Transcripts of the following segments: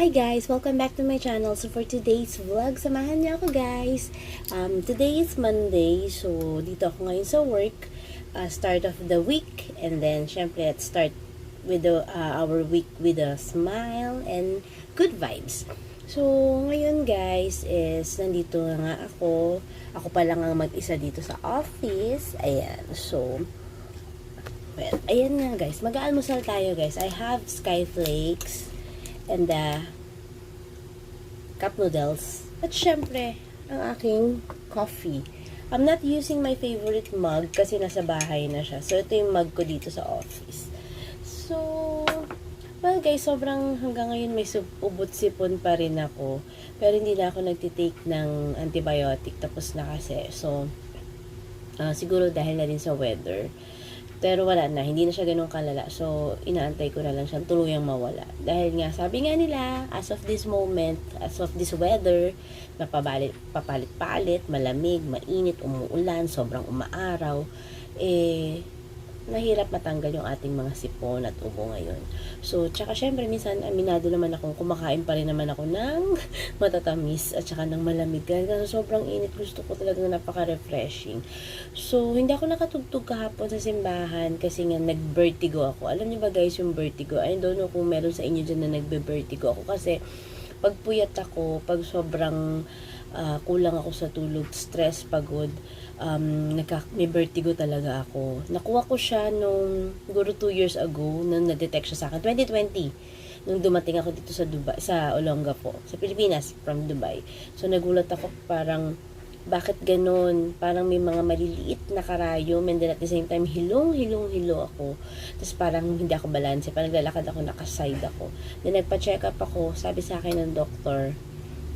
Hi guys! Welcome back to my channel. So for today's vlog, samahan niyo ako guys. Um, today is Monday, so dito ako ngayon sa work. Uh, start of the week. And then, syempre, let's start with the, uh, our week with a smile and good vibes. So, ngayon guys is nandito na nga ako. Ako pa lang ang mag-isa dito sa office. Ayan. So, well, ayan nga guys. Mag-aalmusal tayo guys. I have skyflakes and the cup noodles. At syempre, ang aking coffee. I'm not using my favorite mug kasi nasa bahay na siya. So, ito yung mug ko dito sa office. So, well guys, sobrang hanggang ngayon may ubot sipon pa rin ako. Pero hindi na ako nagtitake ng antibiotic. Tapos na kasi. So, ah, siguro dahil na din sa weather. Pero wala na, hindi na siya ganun kalala. So, inaantay ko na lang siyang tuluyang mawala. Dahil nga, sabi nga nila, as of this moment, as of this weather, napabalit, papalit-palit, malamig, mainit, umuulan, sobrang umaaraw, eh, nahirap matanggal yung ating mga sipon at ubo ngayon. So, tsaka syempre, minsan, aminado naman akong kumakain pa rin naman ako ng matatamis at tsaka ng malamig. Kaya sobrang init, gusto ko talaga napaka-refreshing. So, hindi ako nakatugtog kahapon sa simbahan kasi nga nag-vertigo ako. Alam niyo ba guys yung vertigo? I don't know kung meron sa inyo dyan na nagbe-vertigo ako kasi pag puyat ako, pag sobrang ah, kulang ako sa tulog, stress, pagod, um, nagka, may vertigo talaga ako. Nakuha ko siya nung, siguro 2 years ago, nung na-detect siya sa akin, 2020 nung dumating ako dito sa Dubai, sa Olongapo, sa Pilipinas, from Dubai. So, nagulat ako parang, bakit ganun? Parang may mga maliliit na karayom and then at the same time, hilong, hilong, hilo ako. Tapos parang hindi ako balanse. Parang naglalakad ako, nakaside ako. Then nagpa-check up ako, sabi sa akin ng doktor,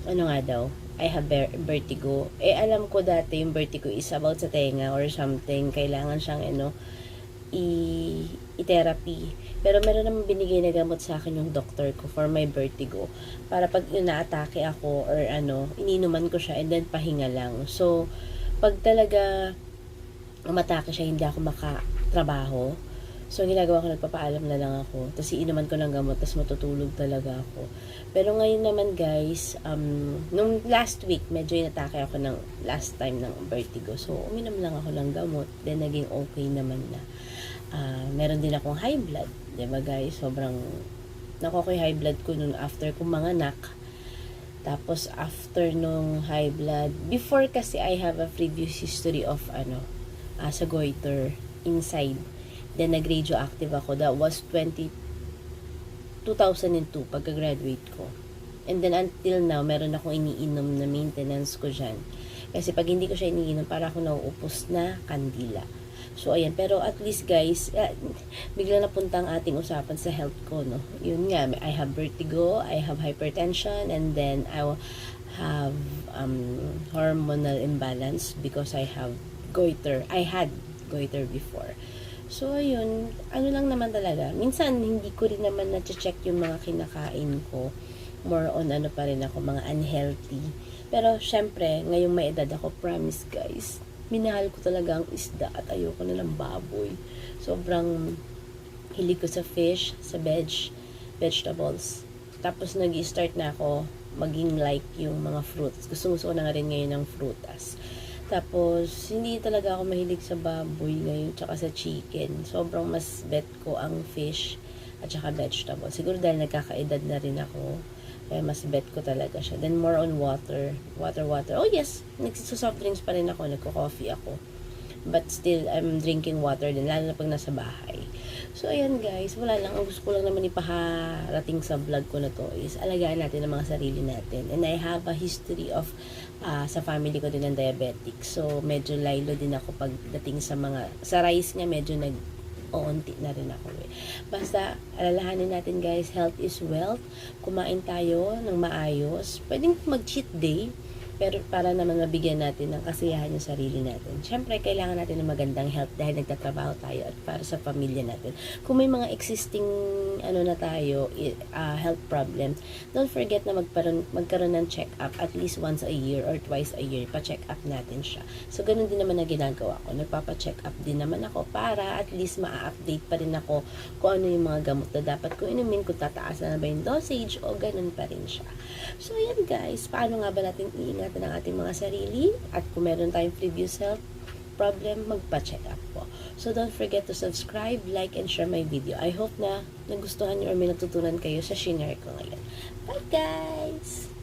ano nga daw, I have ver- vertigo. Eh, alam ko dati yung vertigo is about sa tenga or something. Kailangan siyang, ano, i- i-therapy. Pero meron naman binigay na gamot sa akin yung doctor ko for my vertigo. Para pag inaatake ako or ano, ininuman ko siya and then pahinga lang. So, pag talaga umatake siya, hindi ako makatrabaho. So, ang ginagawa ko, nagpapaalam na lang ako. Tapos, iinuman ko ng gamot, tapos matutulog talaga ako. Pero ngayon naman, guys, um, nung last week, medyo inatake ako ng last time ng vertigo. So, uminom lang ako ng gamot. Then, naging okay naman na. Ah, meron din akong high blood. ba guys? Sobrang, nakuha ko yung high blood ko nung after kong manganak. Tapos, after nung high blood, before kasi I have a previous history of, ano, ah, sa goiter inside. Then, nag-radioactive ako. That was 20, 2002, pagka-graduate ko. And then, until now, meron akong iniinom na maintenance ko dyan. Kasi pag hindi ko siya iniinom, para ako nauupos na kandila. So, ayan. Pero at least, guys, ah, bigla napunta ang ating usapan sa health ko, no? Yun nga, I have vertigo, I have hypertension, and then I have um, hormonal imbalance because I have goiter. I had goiter before. So, ayun, ano lang naman talaga. Minsan, hindi ko rin naman na-check yung mga kinakain ko. More on ano pa rin ako, mga unhealthy. Pero, syempre, ngayong may edad ako, promise guys, minahal ko talaga ang isda at ayoko na ng baboy. Sobrang hilig ko sa fish, sa veg, vegetables. Tapos, nag start na ako maging like yung mga fruits. Gusto, gusto ko na nga rin ngayon ng frutas. Tapos, hindi talaga ako mahilig sa baboy ngayon, tsaka sa chicken. Sobrang mas bet ko ang fish at tsaka vegetable. Siguro dahil nagkakaedad na rin ako, kaya mas bet ko talaga siya. Then, more on water. Water, water. Oh, yes! Nagsisoft drinks pa rin ako. Nagko-coffee ako. But still, I'm drinking water din, lalo na pag nasa bahay. So, ayan guys, wala lang. Ang gusto ko lang naman ipaharating sa vlog ko na to is alagaan natin ang mga sarili natin. And I have a history of, ah, sa family ko din ng diabetic. So, medyo lilo din ako pagdating sa mga, sa rice nga medyo nag, oonti na rin ako eh. Basta, alalahanin natin guys, health is wealth. Kumain tayo ng maayos. Pwedeng mag-cheat day. Pero para naman mabigyan natin ng kasiyahan yung sarili natin. Siyempre, kailangan natin ng magandang health dahil nagtatrabaho tayo at para sa pamilya natin. Kung may mga existing ano na tayo, ah, health problems, don't forget na magkaroon, magkaroon ng check-up at least once a year or twice a year, pa-check up natin siya. So, ganun din naman na ginagawa ko. Nagpapa-check up din naman ako para at least ma-update pa rin ako kung ano yung mga gamot na dapat ko inumin, kung tataas na ba yung dosage o ganun pa rin siya. So, yan guys. Paano nga ba natin iingatan ang ating mga sarili? At kung meron tayong previous health problem, magpa-check up po. So, don't forget to subscribe, like, and share my video. I hope na nagustuhan niyo or may natutunan kayo sa shinare ko ngayon. Bye, guys!